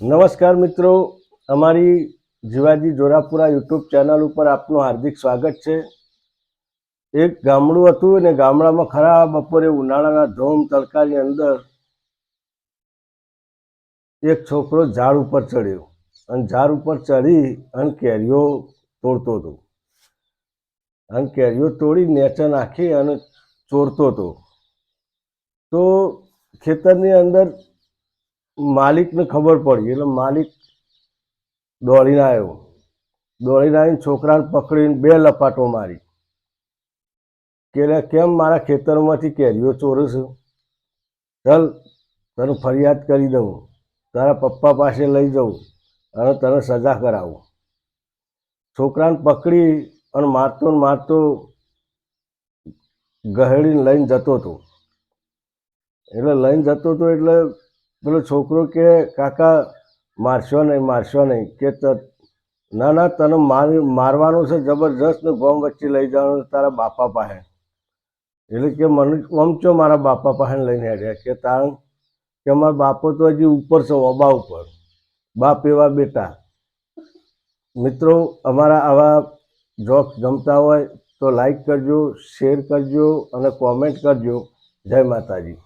નમસ્કાર મિત્રો. અમારી જીવાજી જોરાપુરા યુટ્યુબ ચેનલ ઉપર આપનું હાર્દિક સ્વાગત છે. એક ગામડું હતું અને ગામડામાં ખરા બપોરે ઉનાળાના ધોમ તડકાની અંદર એક છોકરો ઝાડ ઉપર ચડ્યો અને ઝાડ ઉપર ચડી અને કેરીઓ તોડતો હતો. અને કેરીઓ તોડી નેચર નાખી અને ચોરતો હતો. તો ખેતરની અંદર માલિકને ખબર પડી, એટલે માલિક દોડીને આવ્યો. દોડીને આવીને છોકરાને પકડીને બે લપાટો મારી. કે કેમ મારા ખેતરમાંથી કેરીઓ ચોરે છે? ચાલ, તને ફરિયાદ કરી દઉં. તારા પપ્પા પાસે લઈ જાઉં અને તને સજા કરાવું. છોકરાને પકડી અને મારતો ને મારતો ગહેડીને લઈને જતો હતો. એટલે લઈને જતો હતો એટલે પેલો છોકરો કે કાકા, મારશો નહીં મારશો નહીં, કે ના ના, તને મારી, મારવાનું છે, જબરજસ્ત ગોમ વચ્ચે લઈ જવાનું તારા બાપા પાસે. એટલે કે મને આમ મારા બાપા પાસે લઈને હેડ્યા કે તારણ કે મારા બાપો તો હજી ઉપર છે, ઓબા ઉપર. બાપ એવા બેટા. મિત્રો, અમારા આવા જોક્સ ગમતા હોય તો લાઈક કરજો શેર કરજો અને કોમેન્ટ કરજો. જય માતાજી.